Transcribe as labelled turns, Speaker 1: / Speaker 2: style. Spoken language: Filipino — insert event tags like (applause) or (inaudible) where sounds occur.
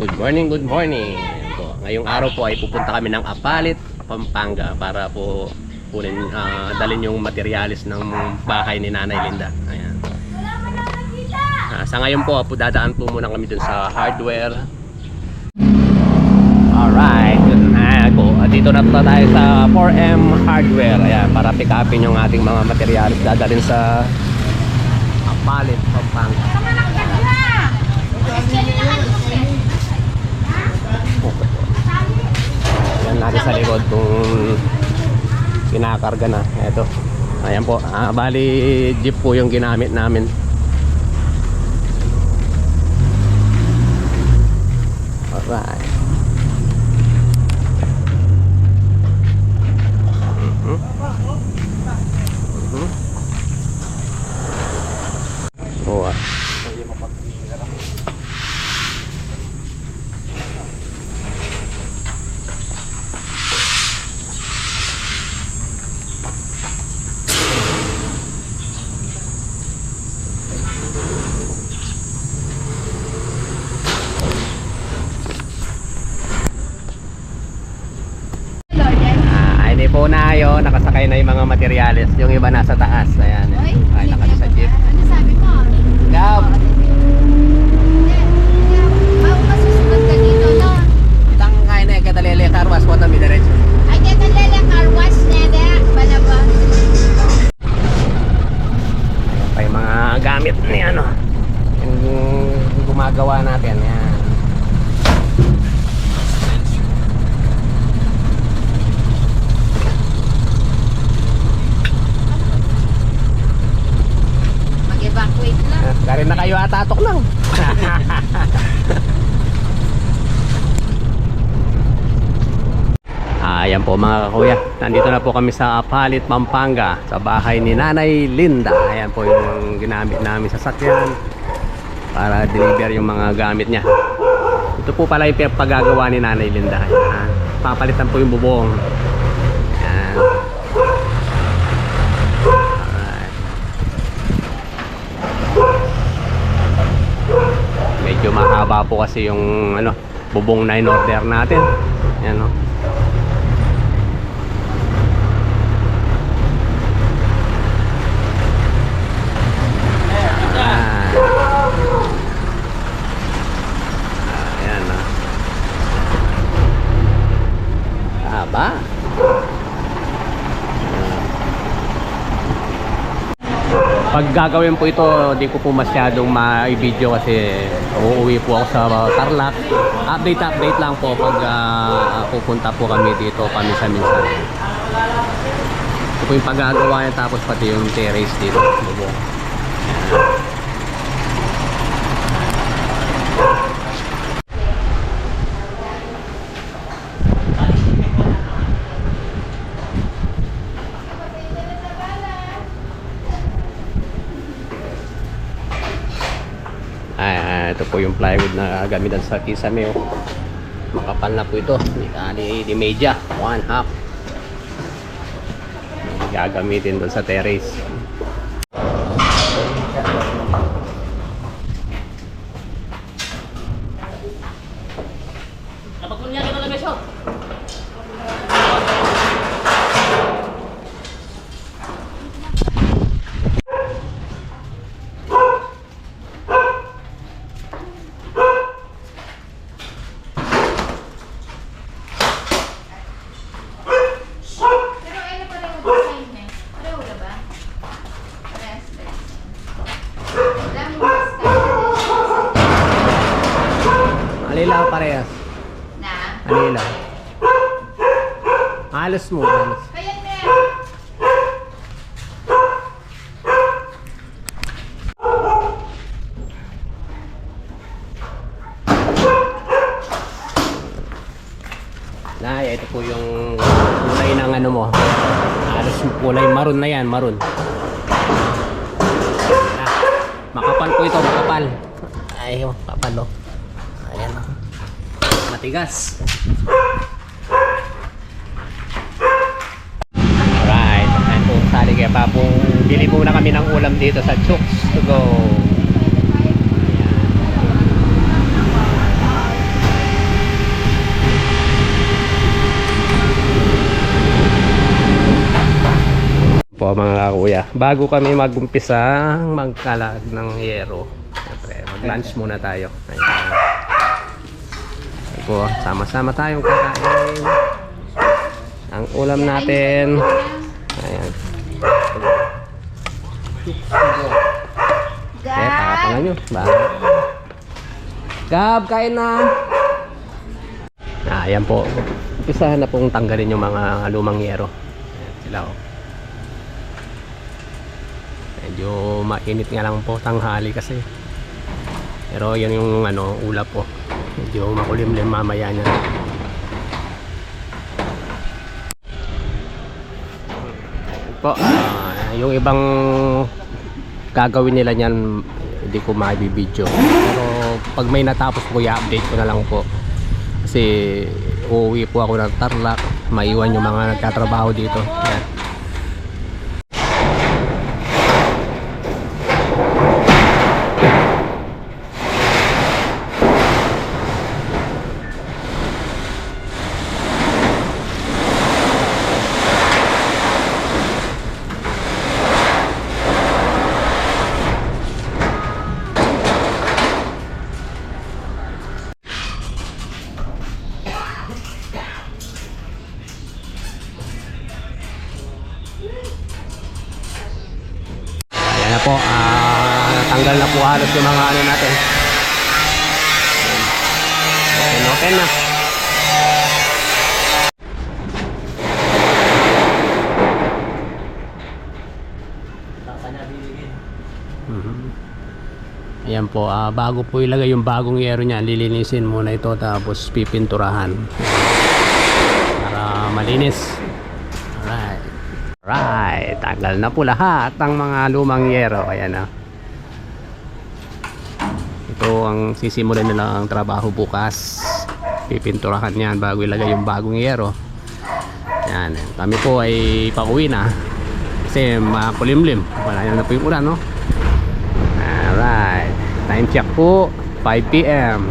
Speaker 1: Good morning, good morning. Ayan po. Ngayong araw po ay pupunta kami ng Apalit, Pampanga para po kunin, ah, dalhin yung materialis ng bahay ni Nanay Linda. Ayan. Ah, sa ngayon po, po dadaan po muna kami dun sa hardware. Alright, dun na. Ah, Dito na po tayo sa 4M Hardware. Ayan, para pick upin yung ating mga materialis dadalhin sa Apalit, Pampanga. Yan natin sa likod kung kinakarga na. Ito. Ayan po. Ah, bali jeep po yung ginamit namin. Alright. Mhm. Mhm. Oo, ah. Ah, hindi po na yun. Nakasakay na yung mga materyales. Yung iba nasa taas. Ayan.
Speaker 2: Oy, na
Speaker 1: kayo atatok lang. (laughs) Ayan po mga kuya. Nandito na po kami sa Apalit, Pampanga. Sa bahay ni Nanay Linda. Ayan po yung ginamit namin sa sakyan. Para deliver yung mga gamit niya. Ito po pala yung pagagawa ni Nanay Linda. Ayan. Papalitan po yung bubong. Ayan. Alright. medyo mahaba po kasi yung ano bubong na in order natin yan no Ah. Ayan, no? Haba. Pag gagawin po ito, di ko po masyadong ma-video kasi uuwi po ako sa Tarlac. Update update lang po pag ah, pupunta po kami dito kami sa minsan. Ito po yung paggagawa niya tapos pati yung terrace dito. Bubong. Ay, ah, ito po yung plywood na gamitan sa Kisame. Oh. Makapal na po ito. Di, di media. One half. Gagamitin doon sa terrace.
Speaker 2: Pero ano pa rin yung design niya? Pareho na ba? Parehas din. Wala mo mas
Speaker 1: Alila parehas.
Speaker 2: Na?
Speaker 1: Alila. Halos mo. Halos.
Speaker 2: Kaya na.
Speaker 1: Nay, ito po yung kulay ng ano mo. Halos kulay maroon na yan, maroon. Ah, makapal po ito, makapal. Ay, makapal oh. Ayan. Matigas. Alright. Ayan po sali kaya pa po. Bili muna kami ng ulam dito sa Chooks to go. po mga kuya bago kami magumpisang magkalag ng yero syempre mag lunch muna tayo Ayan. Po, sama-sama tayong kakain. Ang ulam natin. Ayan. Eh, takapangan nyo. Ba? Gab, kain na! Ah, ayan po. Umpisahan na pong tanggalin yung mga lumang yero. Ayan sila oh. Medyo mainit nga lang po tanghali kasi. Pero yan yung ano, ulap po. Medyo makulimlim mamaya. Ayan po, ah, yung ibang gagawin nila niyan hindi ko maibibideo. Pero pag may natapos po, i-update ko na lang po. Kasi uuwi po ako ng Tarlac, maiwan yung mga nagtatrabaho dito. Ayan. Po, ah, natanggal na po halos yung mga ano natin. Open, open na. Mhm. Ayan po, ah, bago po ilagay yung bagong yero niya, lilinisin muna ito tapos pipinturahan. Para malinis. Alright. Right, tanggal na po lahat ang mga lumang yero. Ayan na. Ito ang sisimulan nila ang trabaho bukas. Pipinturahan yan bago ilagay yung bagong yero. Yan. Kami po ay pauwi na. Kasi makulimlim. Wala na po yung ulan, no? Alright. Time check po. 5 p.m.